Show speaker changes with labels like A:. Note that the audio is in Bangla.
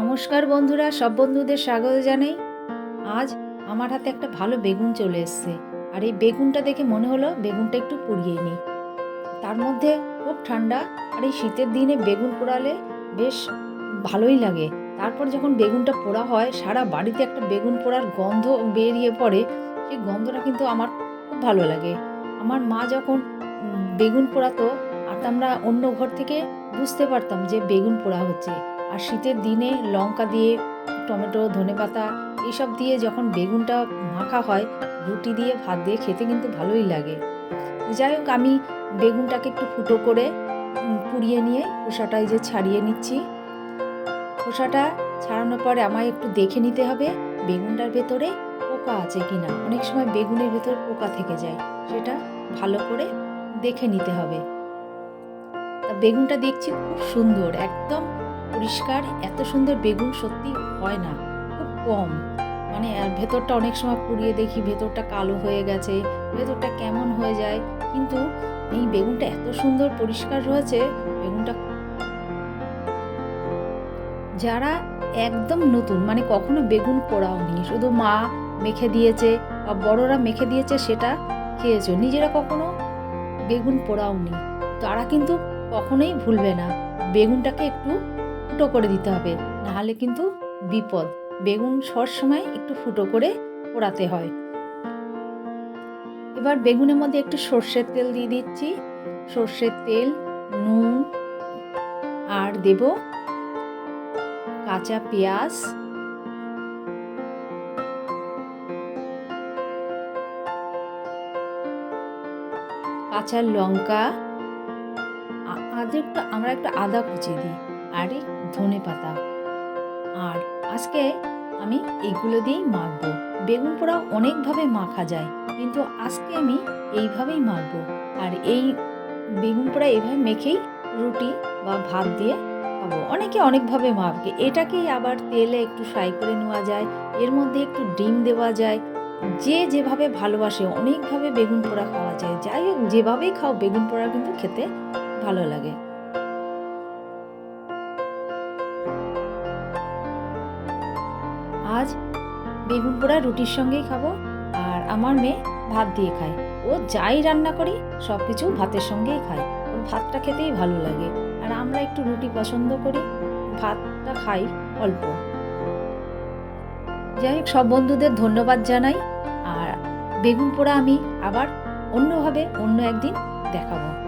A: নমস্কার বন্ধুরা, সব বন্ধুদের স্বাগত জানাই। আজ আমার হাতে একটা ভালো বেগুন চলে এসছে, আর এই বেগুনটা দেখে মনে হলো বেগুনটা একটু পুড়িয়ে নিই। তার মধ্যে খুব ঠান্ডা, আর এই শীতের দিনে বেগুন পোড়ালে বেশ ভালোই লাগে। তারপর যখন বেগুনটা পোড়া হয়, সারা বাড়িতে একটা বেগুন পোড়ার গন্ধ বেরিয়ে পড়ে, সেই গন্ধটা কিন্তু আমার খুব ভালো লাগে। আমার মা যখন বেগুন পোড়াতো, আর আমরা অন্য ঘর থেকে বুঝতে পারতাম যে বেগুন পোড়া হচ্ছে। আর শীতের দিনে লঙ্কা দিয়ে, টমেটো, ধনেপাতা এইসব দিয়ে যখন বেগুনটা মাখা হয়, রুটি দিয়ে, ভাত দিয়ে খেতে কিন্তু ভালোই লাগে। যাই হোক, আমি বেগুনটাকে একটু ফুটো করে পুড়িয়ে নিয়ে খোসাটা এই যে ছাড়িয়ে নিচ্ছি। খোসাটা ছাড়ানোর পরে আমায় একটু দেখে নিতে হবে বেগুনটার ভেতরে পোকা আছে কি না অনেক সময় বেগুনের ভেতর পোকা থেকে যায়, সেটা ভালো করে দেখে নিতে হবে। বেগুনটা দেখছি খুব সুন্দর, একদম পরিষ্কার, এত সুন্দর বেগুন সত্যি হয় না, খুব কম। মানে আর ভেতরটা অনেক সময় পুড়িয়ে দেখি, ভেতরটা কালো হয়ে গেছে, ভেতরটা কেমন হয়ে যায়। কিন্তু এই বেগুনটা এত সুন্দর পরিষ্কার রয়েছে, বেগুনটা যারা একদম নতুন মানে কখনো বেগুন পোড়াওনি শুধু মা মেখে দিয়েছে বা বড়রা মেখে দিয়েছে সেটা খেয়েছো, নিজেরা কখনো বেগুন পোড়াওনি তারা কিন্তু কখনোই ভুলবে না, বেগুনটাকে একটু ফুটো করে দিতে হবে। নাহলে কিন্তু বিপদ। বেগুন সব সময় একটু ফুটো করে পোড়াতে হয়। এবার বেগুনের মধ্যে একটু সর্ষের তেল দিয়ে দিচ্ছি। সর্ষের তেল, নুন আর দেব কাঁচা পেঁয়াজ। কাঁচা লঙ্কা। আদে একটু, আমরা একটু আদা কুচিয়ে দিই। আর ধনে পাতা। আর আজকে আমি এগুলো দিয়েই মাখবো। বেগুন পোড়া অনেকভাবে মাখা যায়, কিন্তু আজকে আমি এইভাবেই মাখবো। আর এই বেগুন পোড়া এইভাবে মেখেই রুটি বা ভাত দিয়ে খাব। অনেকে অনেকভাবে মাখবে এটাকেই আবার তেলে একটু ফ্রাই করে নেওয়া যায়, এর মধ্যে একটু ডিম দেওয়া যায়। যে যেভাবে ভালোবাসে, অনেকভাবে বেগুন পোড়া খাওয়া যায়। যাই হোক, যেভাবেই খাও, বেগুন পোড়া কিন্তু খেতে ভালো লাগে। আজ বেগুন পোড়া রুটির সঙ্গেই খাব আর আমার মেয়ে ভাত দিয়ে খায়। ও যাই রান্না করি সব কিছু ভাতের সঙ্গেই খায়। ওর ভাতটা খেতেই ভালো লাগে। আর আমরা একটু রুটি পছন্দ করি। ভাতটা খাই অল্প। যাই হোক, সব বন্ধুদের ধন্যবাদ জানাই। আর বেগুন পোড়া আমি আবার অন্যভাবে অন্য একদিন দেখাবো।